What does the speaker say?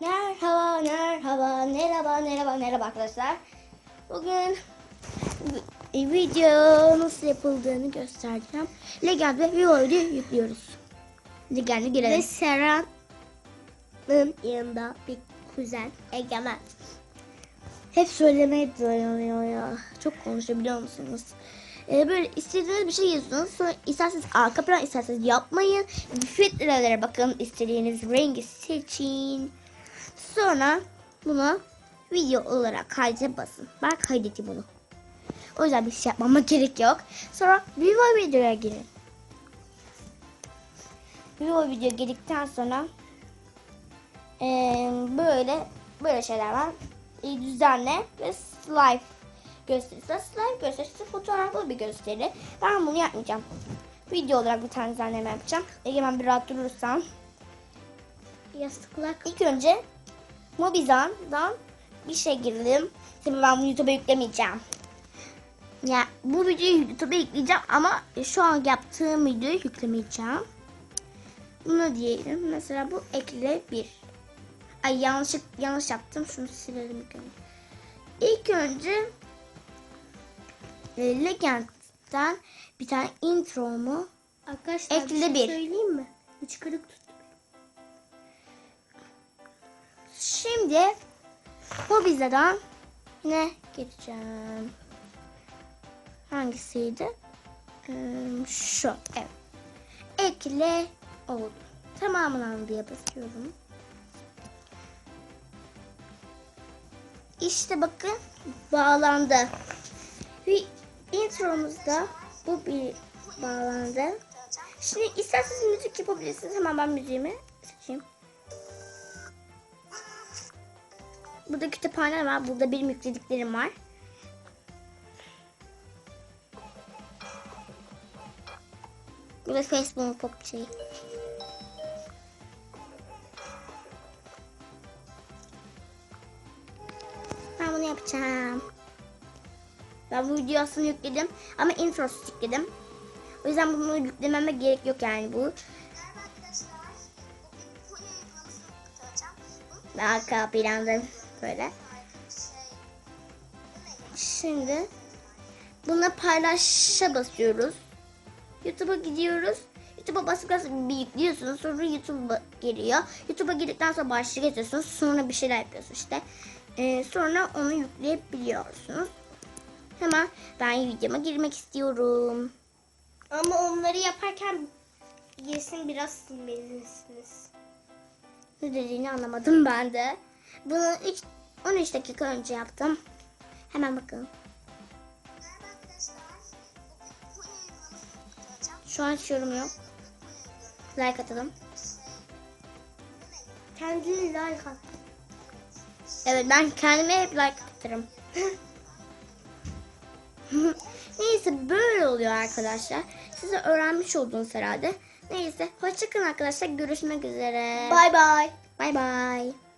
Merhaba, merhaba, merhaba, merhaba, merhaba arkadaşlar. Bugün vi- video nasıl yapıldığını göstereceğim. Legend ve Vivo'yu yüklüyoruz. Legend'e girelim. Ve Sera'nın yanında bir kuzen Egemen. Hep söylemeye dayanıyor ya. Çok konuşuyor biliyor musunuz? Ee, böyle istediğiniz bir şey yazıyorsunuz. Sonra isterseniz arka plan isterseniz yapmayın. Filtrelere bakın. istediğiniz rengi seçin. Sonra bunu video olarak kayda basın. Ben kaydedeyim bunu. O yüzden bir şey yapmama gerek yok. Sonra Vivo videoya girin. Vivo video girdikten sonra eee, böyle böyle şeyler var. E, düzenle ve slide gösterisi. Slide gösterisi fotoğraflı bir gösteri. Ben bunu yapmayacağım. Video olarak bir tane düzenleme yapacağım. Egemen bir rahat durursan. Yastıklar İlk önce Mobizan'dan bir şey girdim. Tabii ben bunu YouTube'a yüklemeyeceğim. Ya bu videoyu YouTube'a yükleyeceğim ama şu an yaptığım videoyu yüklemeyeceğim. Bunu diyelim. Mesela bu ekle bir. Ay yanlış yanlış yaptım. Şunu silelim ilk önce. İlk önce e, Legend'den bir tane intromu Arkadaşlar Ekle bir şey bir. söyleyeyim mi? Hıçkırık tuttu. Şimdi Mobize'den ne geçeceğim? Hangisiydi? Ee, şu. Evet. Ekle oldu. Tamamlan diye basıyorum. İşte bakın bağlandı. Bir intromuzda bu bir bağlandı. Şimdi isterseniz müzik yapabilirsiniz. Hemen ben müziğimi seçeyim. Burada kütüphane var. Burada benim yüklediklerim var. Burada Facebook'un pop şey. Ben bunu yapacağım. Ben bu videoyu aslında yükledim ama introsuz yükledim. O yüzden bunu yüklememe gerek yok yani bu. Bu Arka planda böyle. Şimdi buna paylaşa basıyoruz. YouTube'a gidiyoruz. YouTube'a basıp bir yüklüyorsunuz. Sonra YouTube'a geliyor. YouTube'a girdikten sonra başlık yazıyorsunuz. Sonra bir şeyler yapıyorsunuz işte. Ee, sonra onu yükleyebiliyorsunuz. Hemen ben videoma girmek istiyorum. Ama onları yaparken yesin biraz silmelisiniz. Ne dediğini anlamadım ben de. Bunu 3 13 dakika önce yaptım. Hemen tanıtacağım. Şu an hiç yorum yok. Like atalım. Kendini like at. Evet ben kendime hep like atarım. Neyse böyle oluyor arkadaşlar. Size öğrenmiş oldunuz herhalde. Neyse hoşçakalın arkadaşlar. Görüşmek üzere. Bye bye. Bye bye.